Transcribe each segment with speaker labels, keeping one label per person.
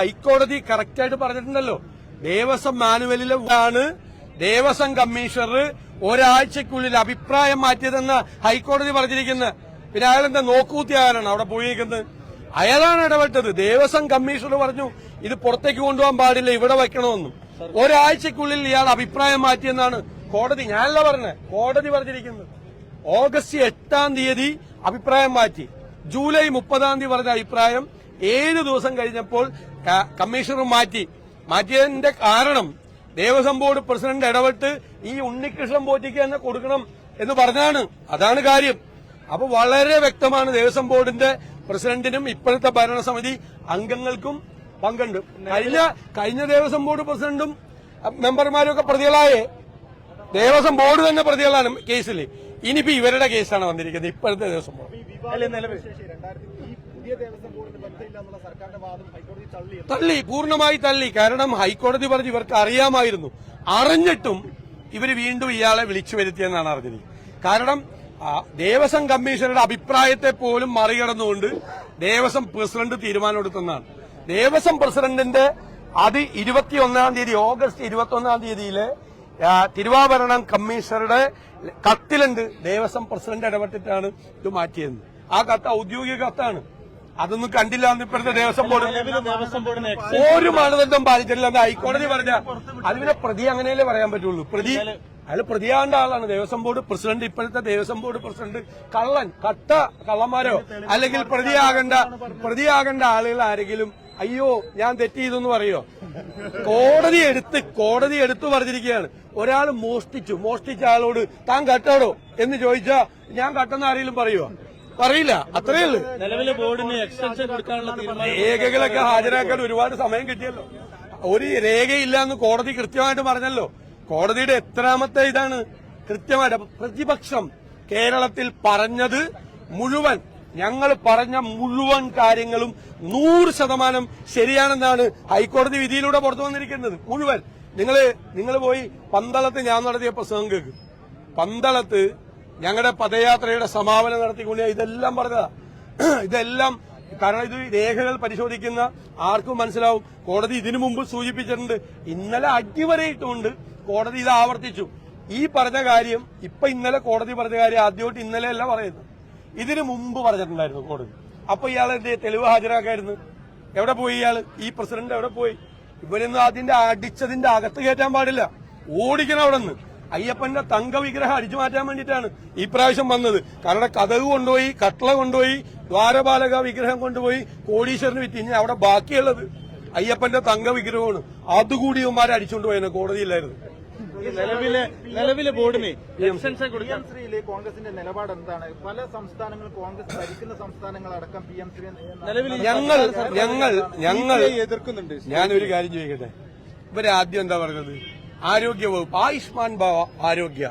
Speaker 1: ഹൈക്കോടതി കറക്റ്റായിട്ട് പറഞ്ഞിട്ടുണ്ടല്ലോ. ദേവസ്വം മാനുവലിലെ ആണ് ദേവസ്വം കമ്മീഷണർ ഒരാഴ്ചക്കുള്ളിൽ അഭിപ്രായം മാറ്റിയതെന്ന് ഹൈക്കോടതി പറഞ്ഞിരിക്കുന്നത് പിന്നെ അയാൾ എന്താ നോക്കൂത്തിയാകാനാണ് അവിടെ പോയിരിക്കുന്നത്? അയാളാണ് ഇടപെട്ടത്. ദേവസ്വം കമ്മീഷണർ പറഞ്ഞു ഇത് പുറത്തേക്ക് കൊണ്ടുപോകാൻ പാടില്ല ഇവിടെ വെക്കണമെന്നും ഒരാഴ്ചക്കുള്ളിൽ ഇയാൾ അഭിപ്രായം മാറ്റിയെന്നാണ് കോടതി ഞാനല്ല പറഞ്ഞത് കോടതി പറഞ്ഞിരിക്കുന്നത് ഓഗസ്റ്റ് എട്ടാം തീയതി അഭിപ്രായം മാറ്റി. ജൂലൈ മുപ്പതാം തീയതി പറഞ്ഞ അഭിപ്രായം ഏഴ് ദിവസം കഴിഞ്ഞപ്പോൾ കമ്മീഷണർ മാറ്റി. മാറ്റിയതിന്റെ കാരണം ദേവസ്വം ബോർഡ് പ്രസിഡന്റ് ഇടപെട്ട് ഈ ഉണ്ണികൃഷ്ണൻ പോറ്റിക്ക് തന്നെ കൊടുക്കണം എന്ന് പറഞ്ഞാണ് അതാണ് കാര്യം. അപ്പൊ വളരെ വ്യക്തമാണ് ദേവസ്വം ബോർഡിന്റെ പ്രസിഡന്റിനും ഇപ്പോഴത്തെ ഭരണസമിതി അംഗങ്ങൾക്കും പങ്കുണ്ട്. കഴിഞ്ഞ കഴിഞ്ഞ ദേവസ്വം ബോർഡ് പ്രസിഡന്റും മെമ്പർമാരൊക്കെ മെമ്പർമാരും ഒക്കെ പ്രതികളായേ ദേവസ്വം ബോർഡ് തന്നെ പ്രതികളാണ് കേസിൽ ഇനിയിപ്പോ ഇവരുടെ കേസാണ് വന്നിരിക്കുന്നത് ഇപ്പോഴത്തെ ദേവസ്വം ബോർഡ്.
Speaker 2: തള്ളി
Speaker 1: പൂർണമായി തള്ളി. കാരണം ഹൈക്കോടതി പറഞ്ഞ് ഇവർക്ക് അറിയാമായിരുന്നു. അറിഞ്ഞിട്ടും ഇവർ വീണ്ടും ഇയാളെ വിളിച്ചു വരുത്തിയെന്നാണ് അറിഞ്ഞത്. കാരണം ദേവസ്വം കമ്മീഷണറുടെ അഭിപ്രായത്തെ പോലും മറികടന്നുകൊണ്ട് ദേവസ്വം പ്രസിഡന്റ് തീരുമാനമെടുത്തെന്നാണ്. ദേവസ്വം പ്രസിഡന്റിന്റെ അത് ഇരുപത്തിയൊന്നാം തീയതി ഓഗസ്റ്റ് ഇരുപത്തിയൊന്നാം തീയതിയിലെ തിരുവാഭരണം കമ്മീഷണറുടെ കത്തിലുണ്ട് ദേവസ്വം പ്രസിഡന്റ് ഇടപെട്ടിട്ടാണ് ഇത് മാറ്റിയത്. ആ കത്ത് ഔദ്യോഗിക കത്താണ്. അതൊന്നും കണ്ടില്ല എന്ന് ഇപ്പോഴത്തെ ദേവസ്വം ബോർഡ്. ഒരു മാനദണ്ഡം പാലിച്ചിട്ടില്ല. എന്ന് ഹൈക്കോടതി പറഞ്ഞ. അത് പിന്നെ പ്രതി അങ്ങനെയല്ലേ പറയാൻ പറ്റുള്ളൂ. പ്രതി അയാൾ പ്രതിയാണ്ട ആളാണ്. ദേവസ്വം ബോർഡ് പ്രസിഡന്റ് ഇപ്പോഴത്തെ ദേവസ്വം ബോർഡ് പ്രസിഡന്റ് കള്ളൻ കട്ട കള്ളന്മാരോ? അല്ലെങ്കിൽ പ്രതിയാകേണ്ട പ്രതിയാകേണ്ട ആളുകൾ ആരെങ്കിലും? അയ്യോ ഞാൻ തെറ്റ് ചെയ്തെന്ന് പറയോ? കോടതി എടുത്ത് കോടതി എടുത്തു പറഞ്ഞിരിക്കുകയാണ്. ഒരാൾ മോഷ്ടിച്ചു. മോഷ്ടിച്ച ആളോട് താൻ കട്ടാടോ എന്ന് ചോദിച്ചാ ഞാൻ കട്ടെന്ന് ആരെങ്കിലും പറയുമോ പറയില്ല. അത്രേ ഉള്ളൂ.
Speaker 3: നിലവിലെ ബോർഡിന് എക്സ്റ്റൻഷൻ കൊടുക്കാനുള്ള
Speaker 1: രേഖകളൊക്കെ ഹാജരാക്കാൻ ഒരുപാട് സമയം കിട്ടിയല്ലോ. ഒരു രേഖയില്ല എന്ന് കോടതി കൃത്യമായിട്ട് പറഞ്ഞല്ലോ. കോടതിയുടെ എത്രാമത്തെ ഇതാണ് കൃത്യമായിട്ട് പ്രതിപക്ഷം കേരളത്തിൽ പറഞ്ഞത് മുഴുവൻ. ഞങ്ങൾ പറഞ്ഞ മുഴുവൻ കാര്യങ്ങളും നൂറ് ശതമാനം ശരിയാണെന്നാണ് ഹൈക്കോടതി വിധിയിലൂടെ പുറത്തു വന്നിരിക്കുന്നത്. മുഴുവൻ. നിങ്ങൾ നിങ്ങൾ പോയി പന്തളത്ത് ഞാൻ നടത്തിയ പ്രസംഗം കേൾക്കും പന്തളത്ത് ഞങ്ങളുടെ പദയാത്രയുടെ സമാപനം നടത്തിക്കൊണ്ട് ഇതെല്ലാം പറഞ്ഞതാ. ഇതെല്ലാം കാരണം ഇത് രേഖകൾ പരിശോധിക്കുന്ന ആർക്കും മനസ്സിലാവും. കോടതി ഇതിനു മുമ്പ് സൂചിപ്പിച്ചിട്ടുണ്ട്. ഇന്നലെ അടിവരയിട്ടുകൊണ്ട് കോടതി ഇത് ആവർത്തിച്ചു. ഈ പറഞ്ഞ കാര്യം ഇപ്പൊ ഇന്നലെ കോടതി പറഞ്ഞ കാര്യം ആദ്യമായിട്ട് ഇന്നലെ അല്ല പറയുന്നത്. ഇതിനു മുമ്പ് പറഞ്ഞിട്ടുണ്ടായിരുന്നു കോടതി. അപ്പൊ ഇയാൾ എന്റെ തെളിവ് ഹാജരാക്കായിരുന്നു. എവിടെ പോയി ഇയാൾ ഈ പ്രസിഡന്റ് എവിടെ പോയി? ഇവരൊന്നും അതിന്റെ അടിച്ചതിന്റെ അകത്ത് കയറ്റാൻ പാടില്ല. ഓടിക്കണം അവിടെ നിന്ന് അയ്യപ്പന്റെ തങ്കവിഗ്രഹം അടിച്ചു മാറ്റാൻ വേണ്ടിയിട്ടാണ് ഈ പ്രാവശ്യം വന്നത്. കാരണം കഥക് കൊണ്ടുപോയി കട്ട്ള കൊണ്ടുപോയി ദ്വാരപാലക വിഗ്രഹം കൊണ്ടുപോയി കോടീശ്വരന് വിറ്റ്. ഇനി അവിടെ ബാക്കിയുള്ളത് അയ്യപ്പന്റെ തങ്കവിഗ്രഹമാണ്. അതുകൂടി ഇവന്മാരെ അടിച്ചുകൊണ്ട് പോയെന്ന് കോടതിയില്ലായിരുന്നു
Speaker 3: നിലവിലെ നിലവിലെ ബോർഡിന്
Speaker 2: കോൺഗ്രസിന്റെ നിലപാട് എന്താണ്? പല സംസ്ഥാനങ്ങളും കോൺഗ്രസ് ഭരിക്കുന്ന സംസ്ഥാനങ്ങളടക്കം പി എം ശ്രീ
Speaker 3: നിലവിൽ
Speaker 1: ഞങ്ങൾ ഞങ്ങൾ ഞങ്ങൾ
Speaker 3: എതിർക്കുന്നുണ്ട്.
Speaker 1: ഞാനൊരു കാര്യം ചോദിക്കട്ടെ? ഇവരാദ്യം ആദ്യം എന്താ പറഞ്ഞത്? ആരോഗ്യ വകുപ്പ് ആയുഷ്മാൻ ഭവ ആരോഗ്യ.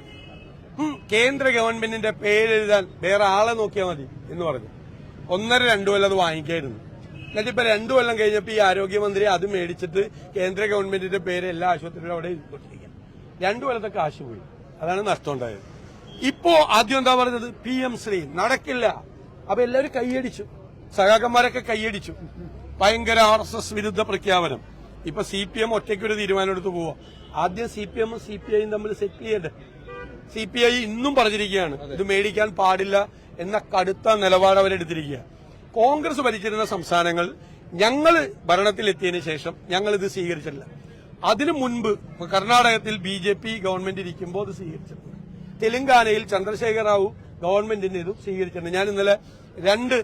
Speaker 1: കേന്ദ്ര ഗവൺമെന്റിന്റെ പേരെഴുതാൻ വേറെ ആളെ നോക്കിയാൽ മതി എന്ന് പറഞ്ഞു. ഒന്നര രണ്ടു കൊല്ലം അത് വാങ്ങിക്കായിരുന്നു. എന്നിട്ട് ഇപ്പൊ രണ്ടു കൊല്ലം കഴിഞ്ഞപ്പോ ഈ ആരോഗ്യമന്ത്രി അത് മേടിച്ചിട്ട് കേന്ദ്ര ഗവൺമെന്റിന്റെ പേര് എല്ലാ ആശുപത്രിയിലും അവിടെ എഴുതിക്കൊണ്ടിരിക്കുക രണ്ടു കൊല്ലത്തെ കാശ് പോയി. അതാണ് നഷ്ടം ഉണ്ടായത് ഇപ്പോ ആദ്യം എന്താ പറഞ്ഞത്? P M Shri. നടക്കില്ല. അപ്പൊ എല്ലാവരും കൈയടിച്ചു. സഹാക്കന്മാരൊക്കെ കൈയടിച്ചു. ഭയങ്കര ആർ എസ് എസ് വിരുദ്ധ പ്രഖ്യാപനം. ഇപ്പൊ സി പി എം ഒറ്റയ്ക്കൊരു തീരുമാനം എടുത്ത് പോവാ. ആദ്യം സി പി എമ്മും സി പി ഐയും തമ്മിൽ സെറ്റിൽ ചെയ്യട്ടെ സി പി ഐ ഇന്നും പറഞ്ഞിരിക്കുകയാണ്. ഇത് മേടിക്കാൻ പാടില്ല എന്ന കടുത്ത നിലപാട് അവരെടുത്തിരിക്കുക കോൺഗ്രസ് ഭരിച്ചിരുന്ന സംസ്ഥാനങ്ങൾ ഞങ്ങൾ ഭരണത്തിലെത്തിയതിന് ശേഷം ഞങ്ങൾ ഇത് സ്വീകരിച്ചിട്ടില്ല. അതിനു മുൻപ് കർണാടകത്തിൽ ബി ജെ പി ഗവൺമെന്റ് ഇരിക്കുമ്പോൾ അത് സ്വീകരിച്ചിട്ടുണ്ട്. തെലങ്കാനയിൽ ചന്ദ്രശേഖർ റാവു ഗവൺമെന്റിന്റെ ഇതും സ്വീകരിച്ചിട്ടുണ്ട്. ഞാൻ ഇന്നലെ രണ്ട്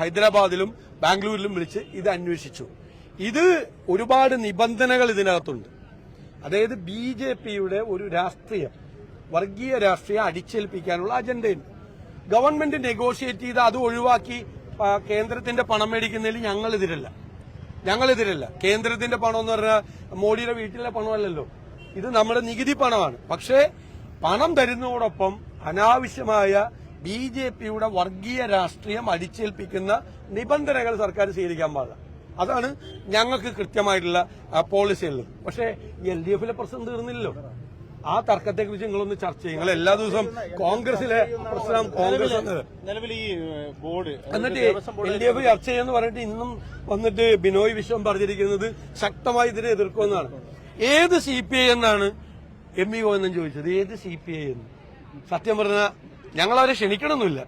Speaker 1: ഹൈദരാബാദിലും ബാംഗ്ലൂരിലും വിളിച്ച് ഇത് അന്വേഷിച്ചു. ഇത് ഒരുപാട് നിബന്ധനകൾ ഇതിനകത്തുണ്ട്. അതായത് ബി ജെ പിയുടെ ഒരു രാഷ്ട്രീയം വർഗീയ രാഷ്ട്രീയം അടിച്ചേൽപ്പിക്കാനുള്ള അജണ്ടയുണ്ട്. ഗവൺമെന്റ് നെഗോഷിയേറ്റ് ചെയ്ത് അത് ഒഴിവാക്കി കേന്ദ്രത്തിന്റെ പണം മേടിക്കുന്നതിൽ ഞങ്ങളെതിരല്ല. ഞങ്ങളെതിരല്ല. കേന്ദ്രത്തിന്റെ പണം എന്ന് പറഞ്ഞാൽ മോഡിയുടെ വീട്ടിലെ പണമല്ലല്ലോ. ഇത് നമ്മുടെ നികുതി പണമാണ്. പക്ഷേ പണം തരുന്നതോടൊപ്പം അനാവശ്യമായ ബി ജെ പിയുടെ വർഗീയ രാഷ്ട്രീയം അടിച്ചേൽപ്പിക്കുന്ന നിബന്ധനകൾ സർക്കാർ സ്വീകരിക്കാൻ പാടില്ല. അതാണ് ഞങ്ങൾക്ക് കൃത്യമായിട്ടുള്ള പോളിസി ഉള്ളത്. പക്ഷേ എൽ ഡി എഫിലെ പ്രശ്നം തീർന്നില്ലല്ലോ. ആ തർക്കത്തെ കുറിച്ച് നിങ്ങളൊന്ന് ചർച്ച ചെയ്യും. നിങ്ങൾ എല്ലാ ദിവസവും കോൺഗ്രസിലെ പ്രശ്നം കോൺഗ്രസ്
Speaker 3: നിലവിൽ ഈ ബോർഡ്
Speaker 1: എന്നിട്ട് എൽ ഡി എഫ് ചർച്ച ചെയ്യാന്ന് പറഞ്ഞിട്ട് ഇന്നും വന്നിട്ട് ബിനോയ് വിശ്വം പറഞ്ഞിരിക്കുന്നത് ശക്തമായി ഇതിനെ എതിർക്കുമെന്നാണ്. ഏത് സി പി ഐ എന്നാണ് എം ഇ ഗോവിന്ദൻ ചോദിച്ചത്? ഏത് സി പി ഐ എന്ന്? സത്യം പറഞ്ഞാൽ ഞങ്ങളവരെ ക്ഷണിക്കണമെന്നില്ല